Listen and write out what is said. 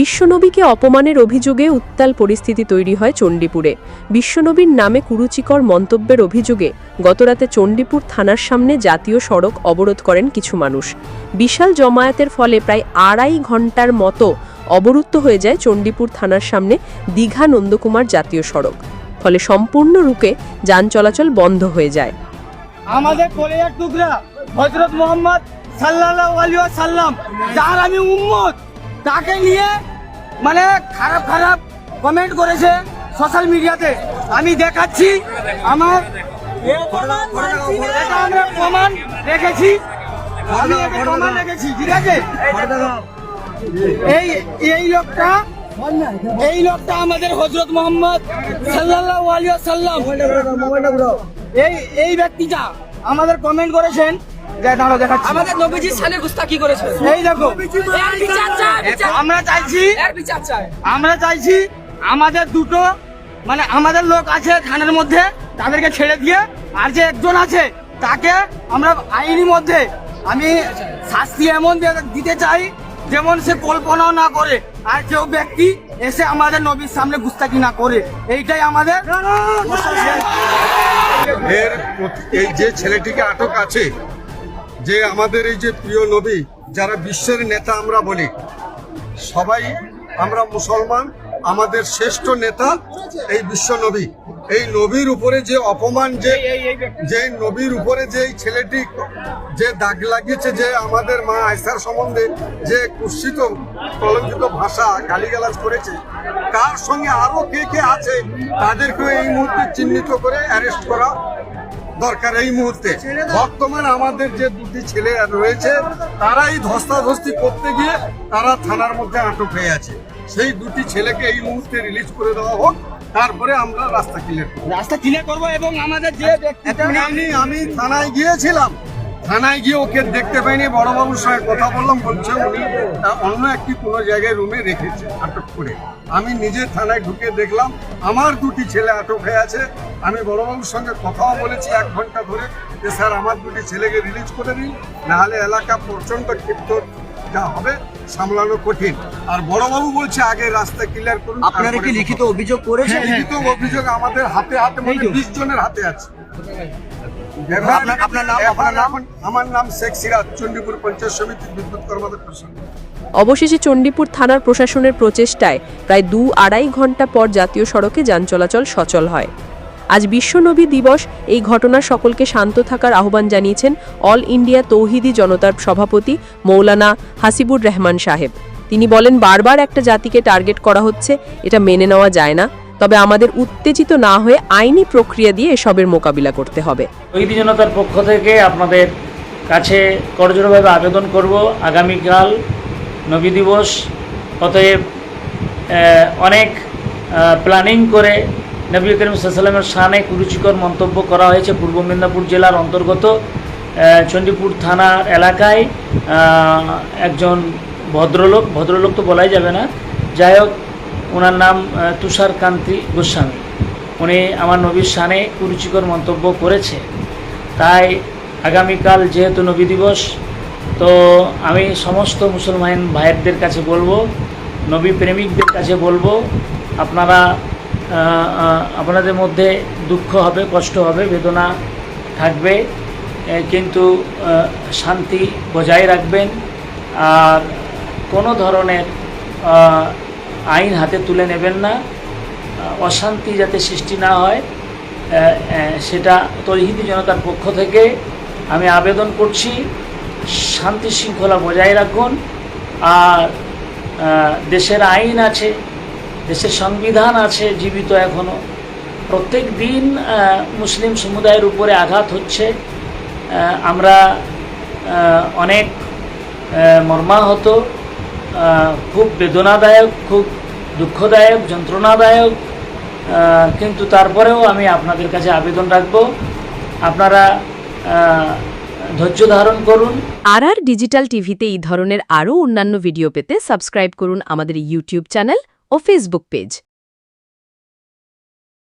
বিশ্বনবীকে অপমানের অভিযোগে উত্তাল পরিস্থিতি তৈরি হয় চণ্ডীপুরে। বিশ্বনবীর নামে কুরুচিকর মন্তব্যের অভিযোগে গতরাতে চণ্ডীপুর থানার সামনে জাতীয় সড়ক অবরোধ করেন কিছু মানুষ। বিশাল জমায়েতের ফলে প্রায় আড়াই ঘণ্টার মতো অবরুদ্ধ হয়ে যায় চণ্ডীপুর থানার সামনে দীঘা নন্দকুমার জাতীয় সড়ক। ফলে সম্পূর্ণ রুকে যান চলাচল বন্ধ হয়ে যায়। আমাদের টুকরা হজরত মোহাম্মদ সাল্লাল্লাহু আলাইহি সাল্লাম যার আমি উম্মত। তাকে নিয়ে মানে খারাপ খারাপ কমেন্ট করেছে সোশ্যাল মিডিয়াতে আমি দেখাচ্ছি আমার প্রমাণ রেখেছি। আমি এটা প্রমাণ রেখেছি ঠিক আছে? এই এই লোকটা এই লোকটা আমাদের হজরত মোহাম্মদ সাল্লাম এই এই ব্যক্তিটা আমাদের কমেন্ট করেছেন আমাদের নবীজির সানে গুস্তাকি করেছে এই দেখো। বিচার চাই, আমরা চাইছি এর বিচার চাই। আমরা চাইছি আমাদের দুটো মানে আমাদের লোক আছে থানার মধ্যে তাদেরকে ছেড়ে দিয়ে আর যে একজন আছে তাকে আমরা আইনি মধ্যে আমি শাস্তি এমন দিতে চাই যেমন সে কল্পনাও না করে আর কেউ ব্যক্তি এসে আমাদের নবীর সামনে গুস্তাকি না করে। এইটাই আমাদের এর এই যে ছেলেটিকে আটক আছে যে আমাদের এই যে প্রিয় নবী যারা বিশ্বের নেতা আমরা বলি সবাই আমরা মুসলমান আমাদের শ্রেষ্ঠ নেতা এই বিশ্ব নবী। এই নবীর উপরে যে অপমান যে যে নবীর উপরে যে এই ছেলেটি যে দাগ লাগিয়েছে যে আমাদের মা আয়সার সম্বন্ধে যে কুৎসিত কলঙ্কিত ভাষা গালিগালাজ করেছে তার সঙ্গে আরও কে কে আছে তাদেরকেও এই মুহূর্তে চিহ্নিত করে অ্যারেস্ট করা দরকার এই মুহূর্তে। বর্তমান আমাদের যে দুটি ছেলে রয়েছে তারাই ধস্তাধস্তি করতে গিয়ে তারা থানার মধ্যে আটক হয়ে আছে। সেই দুটি ছেলেকে এই মুহূর্তে রিলিজ করে দেওয়া হোক তারপরে আমরা রাস্তা ক্লিয়ার করব। রাস্তা ক্লিয়ার করব এবং আমাদের যে আমি আমি থানায় গিয়েছিলাম। থানায় গিয়ে ওকে দেখতে পাইনি বড়বাবুর সঙ্গে কথা বললাম বলছে উনি অন্য একটি কোনো জায়গায় রুমে রেখেছে আটক করে। আমি নিজে থানায় ঢুকে দেখলাম আমার দুটি ছেলে আটক হয়ে আছে আমি বড়বাবুর সঙ্গে কথাও বলেছি এক ঘণ্টা ধরে যে স্যার আমার দুটি ছেলেকে রিলিজ করে দিন নাহলে এলাকা প্রচণ্ড ক্ষিপ্ত যা হবে সামলানো কঠিন। আর বড়বাবু বলছে আগে রাস্তা ক্লিয়ার করুন আপনারা কি লিখিত অভিযোগ করেছেন? লিখিত অভিযোগ আমাদের হাতে হাতে মানে বিশ জনের হাতে আছে। আপনার- আপনার নাম- আপনার নাম? আমার নাম শেখ সিরাজ চণ্ডীপুর পঞ্চায়েত সমিতির বিদ্যুৎ কর্মদক্ষের অবশেষে চণ্ডীপুর থানার প্রশাসনের প্রচেষ্টায় প্রায় দু আড়াই ঘণ্টা পর জাতীয় সড়কে যান চলাচল সচল হয়। আজ বিশ্বনবী দিবস এই ঘটনা সকলকে শান্ত থাকার আহ্বান জানিয়েছেন অল ইন্ডিয়া তৌহিদি জনতার সভাপতি মৌলানা হাসিবুর রহমান সাহেব। তিনি বলেন বারবার একটা জাতিকে টার্গেট করা হচ্ছে এটা মেনে নেওয়া যায় না। তবে আমাদের উত্তেজিত না হয়ে আইনি প্রক্রিয়া দিয়ে এসবের মোকাবিলা করতে হবে। শহীদ জনতার পক্ষ থেকে আপনাদের কাছে করজোড়ভাবে আবেদন করব। আগামীকাল নবী দিবস। অতএব অনেক প্ল্যানিং করে নবী করিম সাল্লামের শানে কুরুচিকর মন্তব্য করা হয়েছে পূর্ব মেদিনীপুর জেলার অন্তর্গত। চণ্ডীপুর থানার এলাকায় একজন ভদ্রলোক ভদ্রলোক তো বলাই যাবে না। যাই হোক ওনার নাম তুষার কান্তি গোস্বামী। উনি আমার নবীর শানে কুরুচিকর মন্তব্য করেছে। তাই আগামীকাল যেহেতু নবী দিবস, তো আমি সমস্ত মুসলমান ভাইয়েরদের কাছে বলব, নবী প্রেমিকদের কাছে বলব, আপনারা আপনাদের মধ্যে দুঃখ হবে, কষ্ট হবে, বেদনা থাকবে কিন্তু শান্তি বজায় রাখবেন। আর কোনো ধরনের আইন হাতে তুলে নেবেন না অশান্তি যাতে সৃষ্টি না হয় সেটা তরিহিদি জনতার পক্ষ থেকে আমি আবেদন করছি। শান্তি শৃঙ্খলা বজায় রাখুন। আর দেশের আইন আছে, দেশের সংবিধান আছে, জীবিত এখনও প্রত্যেক দিন মুসলিম সমুদায়ের উপরে আঘাত হচ্ছে। আমরা অনেক মর্মাহত। খুব বেদনাদায়ক, খুব দুঃখদায়ক, যন্ত্রণাদায়ক কিন্তু তারপরেও আমি আপনাদের কাছে আবেদন রাখব। আপনারা ধৈর্য ধারণ করুন। আর আর ডিজিটাল টিভিতে এই ধরনের আরও অন্যান্য ভিডিও পেতে সাবস্ক্রাইব করুন আমাদের ইউটিউব চ্যানেল ও ফেসবুক পেজ।